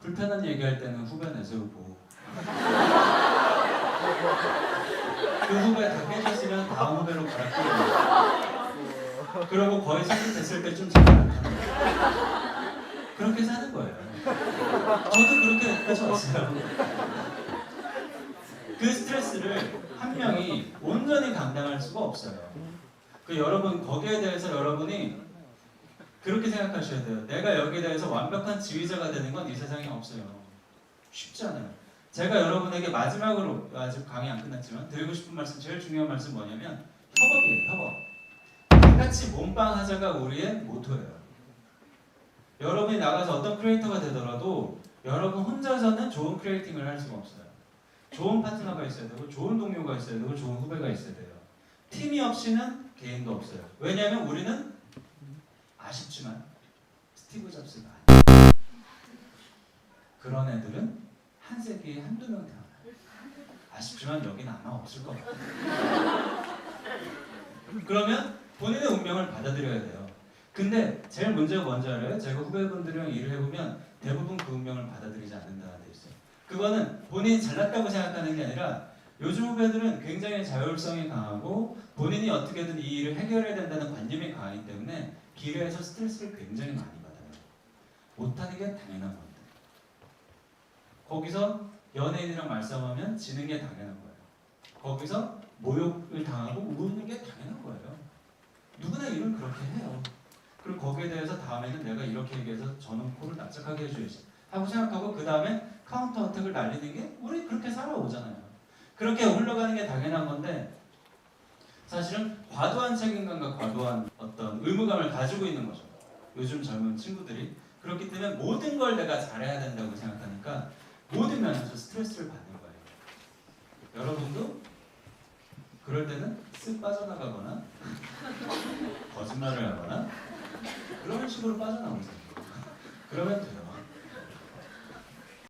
불편한 얘기할 때는 후배 내세우고 그 후배 다 깨졌으면 다음 후배로 갈아끼고 그러고 거의 성립됐을 때 좀 잘하는 그렇게 사는 거예요. 저도 그렇게 해왔어요. 그 스트레스를 한 명이 온전히 감당할 수가 없어요. 그 여러분 거기에 대해서 여러분이 그렇게 생각하셔야 돼요. 내가 여기에 대해서 완벽한 지휘자가 되는 건 이 세상에 없어요. 쉽지 않아요. 제가 여러분에게 마지막으로 아직 강의 안 끝났지만 드리고 싶은 말씀 제일 중요한 말씀 뭐냐면 협업이에요. 협업. 다 같이 몸빵 하자가 우리의 모토예요. 여러분이 나가서 어떤 크리에이터가 되더라도 여러분 혼자서는 좋은 크리에이팅을 할 수가 없어요. 좋은 파트너가 있어야 되고 좋은 동료가 있어야 되고 좋은 후배가 있어야 돼요. 팀이 없이는 개인도 없어요. 왜냐하면 우리는 아쉽지만 스티브 잡스가 아니에요. 그런 애들은 한 세기에 한두 명 태어나요. 아쉽지만 여기는 아마 없을 것 같아요. 그러면 본인의 운명을 받아들여야 돼요. 근데 제일 문제가 뭔지 알아요? 제가 후배분들이랑 일을 해보면 대부분 그 운명을 받아들이지 않는다는 데 있어요. 그거는 본인이 잘났다고 생각하는 게 아니라 요즘 후배들은 굉장히 자율성이 강하고 본인이 어떻게든 이 일을 해결해야 된다는 관념이 강하기 때문에 길에서 스트레스를 굉장히 많이 받아요. 못하는 게 당연한 겁니다. 거기서 연예인이랑 말싸움하면 지는 게 당연한 거예요. 거기서 모욕을 당하고 우는 게 당연한 거예요. 누구나 일은 그렇게 해요. 그리고 거기에 대해서 다음에는 내가 이렇게 얘기해서 저는 코를 납작하게 해줘야지 하고 생각하고 그 다음에 카운터 어택을 날리는 게 우리 그렇게 살아오잖아요. 그렇게 흘러가는 게 당연한 건데 사실은 과도한 책임감과 과도한 어떤 의무감을 가지고 있는 거죠. 요즘 젊은 친구들이 그렇기 때문에 모든 걸 내가 잘해야 된다고 생각하니까 모든 면에서 스트레스를 받는 거예요. 여러분도 그럴 때는 쓱 빠져나가거나 거짓말을 하거나 그런 식으로 빠져나오세요. 그러면 돼요.